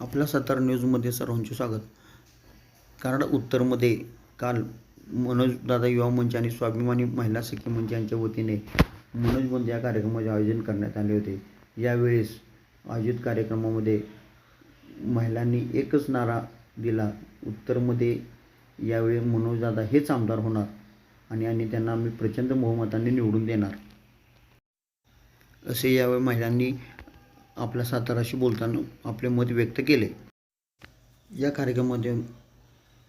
आपल्या सातारा न्यूजमध्ये सर्वांचे स्वागत. कराड उत्तरमध्ये काल मनोजदादा युवा मंच आणि स्वाभिमानी महिला सखी मंच यांच्या वतीने मनोज बंद या कार्यक्रमाचे आयोजन करण्यात आले होते. यावेळेस आयोजित कार्यक्रमामध्ये महिलांनी एकच नारा दिला. उत्तरमध्ये यावेळी मनोजदादा हेच आमदार होणार आणि आणि त्यांना आम्ही प्रचंड बहुमताने निवडून देणार. असे यावेळी महिलांनी आपल्या साताराशी बोलताना आपले मत व्यक्त केले. या कार्यक्रमामध्ये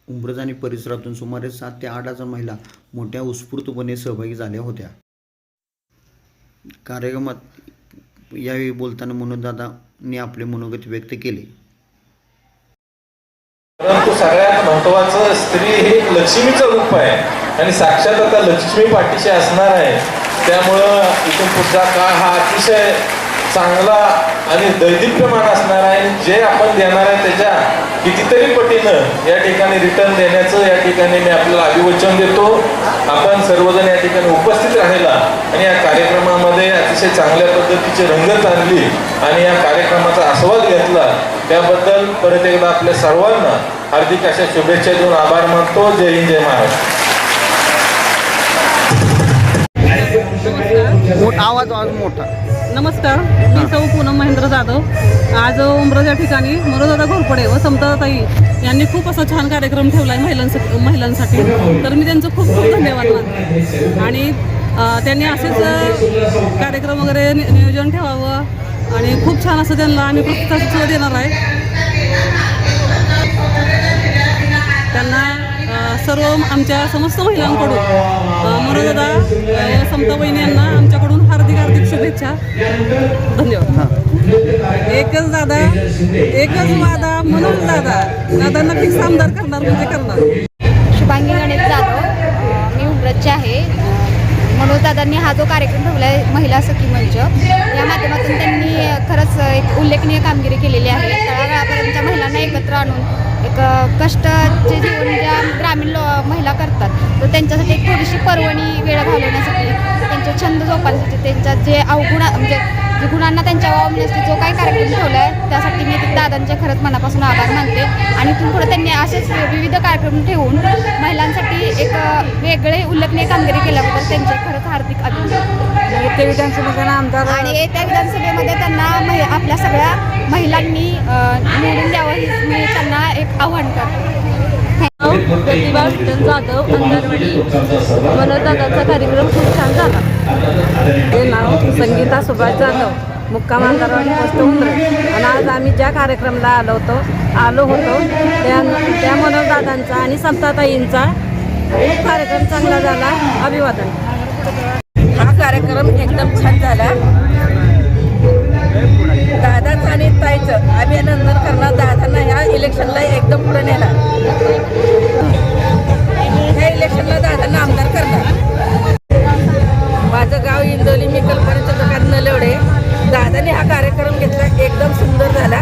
उंब्रज आणि परिसरातून सुमारे सात ते आठ हजार महिला मोठ्या उत्स्फूर्तपणे सहभागी झाल्या होत्या. कार्यक्रमात यावेळी बोलताना मनोजदादांनी आपले मनोगत व्यक्त केले. परंतु सगळ्यात महत्वाचं स्त्री हे लक्ष्मीचं रूप आहे आणि साक्षात आता लक्ष्मी पाठीशी असणार आहे. त्यामुळं इथून पुढचा काळ हा अतिशय चांगला आणि दैदिप्यमान असणार आहे. आणि जे आपण देणार आहे त्याच्या कितीतरी पटीनं या ठिकाणी रिटर्न देण्याचं या ठिकाणी मी आपल्याला अभिवचन देतो. आपण सर्वजण या ठिकाणी उपस्थित राहिला आणि या कार्यक्रमामध्ये अतिशय चांगल्या पद्धतीची रंगत आणली आणि या कार्यक्रमाचा आस्वाद घेतला त्याबद्दल परत एकदा आपल्या सर्वांना हार्दिक अशा शुभेच्छा देऊन आभार मानतो. जय हिंद जय महाराष्ट्र. आवाज आवाज मोठा. नमस्कार मी सौ पूनम महेंद्र जाधव. आज उमरज या ठिकाणी मरोदादा घोरपडे व समताताई यांनी खूप असा छान कार्यक्रम ठेवला आहे महिलांसाठी. महिलांसाठी तर मी त्यांचं खूप खूप धन्यवाद मानते. आणि त्यांनी असेच कार्यक्रम वगैरे नि- नियोजन ठेवावं आणि खूप छान असं त्यांना आम्ही प्रतिसाद देणार आहे. त्यांना सर्व आमच्या समस्त महिलांकडून मरोदादा समता बहिणी यांना आमच्याकडून शुभेच्छा. धन्यवाद. एकच दादा एकच वादा म्हणून दादा. दादा नक्कीच आमदार करणार म्हणजे करणार. शुभांगी गणेश जाधव. मी उमरजची आहे. अ, मनोजदादांनी हा जो कार्यक्रम ठेवला आहे महिला सखी मंच या माध्यमातून त्यांनी खरंच एक उल्लेखनीय कामगिरी केलेली आहे. त्यांच्या महिलांना एकत्र आणून एक कष्टचे कष्टाचे जीवन ज्या ग्रामीण लो महिला करतात तर त्यांच्यासाठी एक थोडीशी पर्वणी वेळ घालवण्यासाठी त्यांचे छंद जोपासण्यासाठी त्यांच्या जे अवगुण म्हणजे जे गुणांना त्यांच्या वावण्यासाठी जो काही कार्यक्रम ठेवला आहे त्यासाठी मी दादांचे खरंच मनापासून आभार मानते. आणि इथून पुढे त्यांनी असेच विविध कार्यक्रम ठेवून महिलांसाठी एक वेगळे उल्लेखनीय कामगिरी केल्याबद्दल त्यांचे खरंच हार्दिक अभिनंदन. येत्या विधानसभेचा आमदार आणि येत्या विधानसभेमध्ये त्यांना महि आपल्या सगळ्या महिलांनी निवडून द्यावं मी त्यांना एक आव्हान करते. प्रतिभा विठ्ठल जाधव अंगणवाडी मनोदादाचा कार्यक्रम खूप छान झाला. हे नाव संगीता सुभाष जाधव मुक्काम अंगणवाडी पोस्ट उमरे आणि आज आम्ही ज्या कार्यक्रमाला आलो होतो आलो होतो त्या त्या मनोजदादांचा आणि समताताईंचा खूप कार्यक्रम चांगला झाला. अभिवादन. हा कार्यक्रम एकदम छान झाला. दादाचं आणि ताईचं अभिनंदन करणार. दादांना ह्या इलेक्शनला एकदम पुढे हा कार्यक्रम घेतला एकदम सुंदर झाला.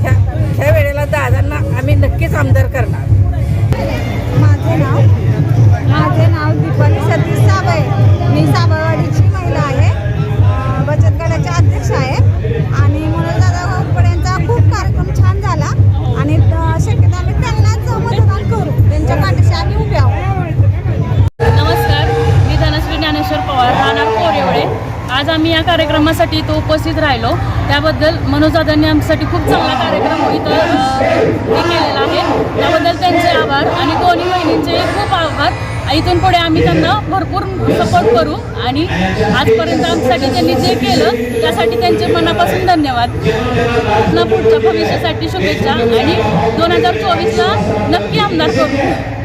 ह्या ह्या वेळेला दादांना आम्ही नक्कीच आमदार करणार. आज आम्ही या कार्यक्रमासाठी इथं उपस्थित राहिलो. त्याबद्दल मनोजदादांनी आमच्यासाठी खूप चांगला कार्यक्रम इथं हे केलेला आहे. त्याबद्दल त्यांचे आभार आणि दोन्ही बहिणींचे खूप आभार. इथून पुढे आम्ही त्यांना भरपूर सपोर्ट करू आणि आजपर्यंत आमच्यासाठी त्यांनी जे केलं त्यासाठी त्यांचे मनापासून धन्यवाद. पुढच्या भविष्यासाठी शुभेच्छा आणि दोन हजार चोवीसला नक्की आमदार करू.